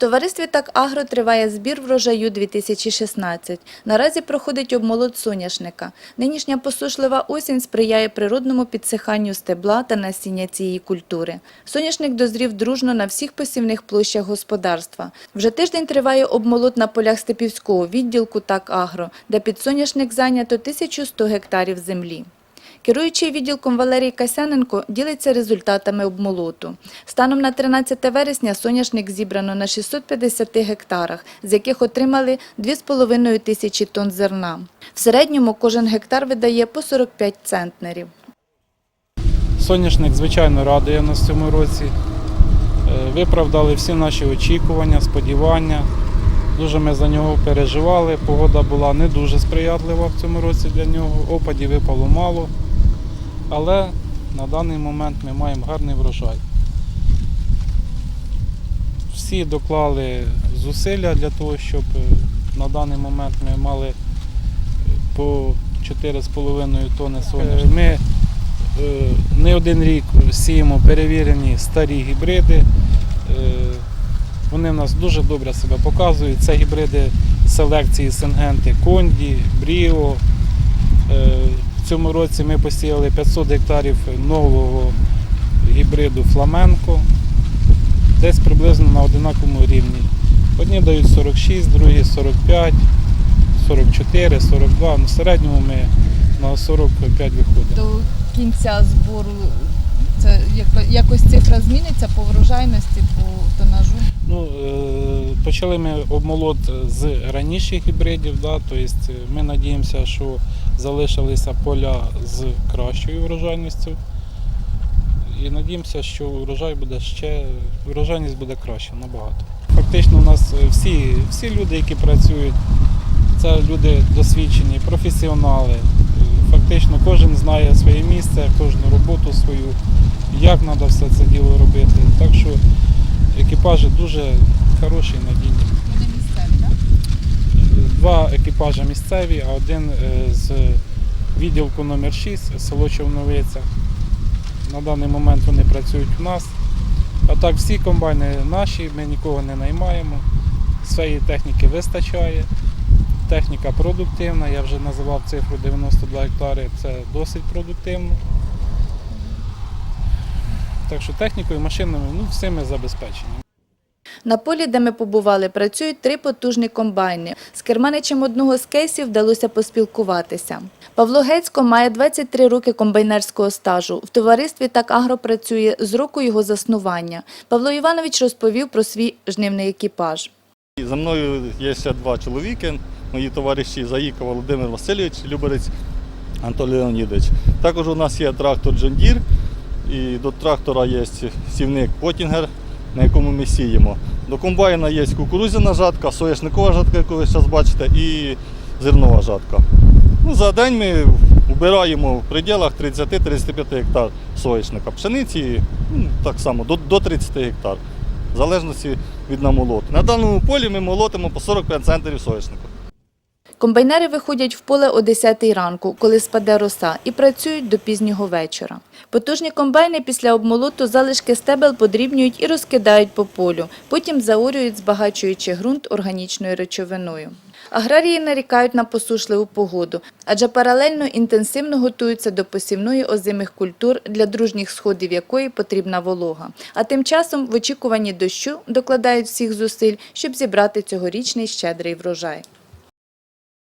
товаристві «Так Агро» триває збір врожаю 2016. Наразі проходить обмолот соняшника. Нинішня посушлива осінь сприяє природному підсиханню стебла та насіння цієї культури. Соняшник дозрів дружно на всіх посівних площах господарства. Вже тиждень триває обмолот на полях Степівського відділку «Так Агро», де під соняшник зайнято 1100 гектарів землі. Керуючий відділком Валерій Касяненко ділиться результатами обмолоту. Станом на 13 вересня соняшник зібрано на 650 гектарах, з яких отримали 2,5 тисячі тонн зерна. В середньому кожен гектар видає по 45 центнерів. Соняшник, звичайно, радує нас в цьому році. Е, Виправдали всі наші очікування, сподівання. Дуже ми за нього переживали. Погода була не дуже сприятлива в цьому році для нього. Опадів випало мало. Але на даний момент ми маємо гарний врожай. Всі доклали зусилля для того, щоб е, на даний момент ми мали е, по 4,5 тонни соняшника. Ми е, не один рік сіємо перевірені старі гібриди. Вони в нас дуже добре себе показують. Це гібриди селекції Сингенти Конді, Бріо. Е, В цьому році ми посіяли 500 гектарів нового гібриду Фламенко. Десь приблизно на одинаковому рівні. Одні дають 46, другі 45, 44, 42. Ну, в середньому ми на 45 виходимо. до кінця збору це яко- якось цифра зміниться по врожайності, по тонажу. Ну, е, почали ми обмолот з раніших гібридів, да, тобто ми надіємося, що залишилися поля з кращою врожайністю. І надіємося, що врожай буде ще, врожайність буде краща набагато. Фактично у нас всі, всі люди, які працюють, це люди досвідчені, професіонали. Фактично кожен знає своє місце, кожну роботу свою, як треба все це діло робити. Так що екіпажі дуже хороші, надійні. Вони місцеві, так? Два екіпажі місцеві, а один е, з відділку номер 6 село Човновиця. На даний момент вони працюють у нас. А так всі комбайни наші, ми нікого не наймаємо. Своєї техніки вистачає. Техніка продуктивна, я вже називав цифру 92 гектари, це досить продуктивно. Так що технікою, машинами, ну, всіми забезпечені. На полі, де ми побували, працюють три потужні комбайни. З керманичем одного з кейсів вдалося поспілкуватися. Павло Гецько має 23 роки комбайнерського стажу. В товаристві «Так Агро» працює з року його заснування. Павло Іванович розповів про свій жнивний екіпаж. За мною є ще два чоловіки, мої товариші Заїка Володимир Васильович, Люберець Анатолій Леонідович. Також у нас є трактор Deere, і до трактора є сівник Потінгер, на якому ми сіємо. До комбайна є кукурудзяна жатка, соняшникова жатка, яку ви зараз бачите, і зернова жатка. Ну, за день ми вбираємо в пределах 30-35 гектар соняшника. Пшениці ну, так само до, до 30 гектар в залежності від намолоту. На даному полі ми молотимо по 45 центнерів соняшника. Комбайнери виходять в поле о 10 ранку, коли спаде роса, і працюють до пізнього вечора. Потужні комбайни після обмолоту залишки стебел подрібнюють і розкидають по полю, потім заорюють, збагачуючи ґрунт органічною речовиною. Аграрії нарікають на посушливу погоду, адже паралельно інтенсивно готуються до посівної озимих культур, для дружніх сходів якої потрібна волога. А тим часом в очікуванні дощу докладають всіх зусиль, щоб зібрати цьогорічний щедрий врожай.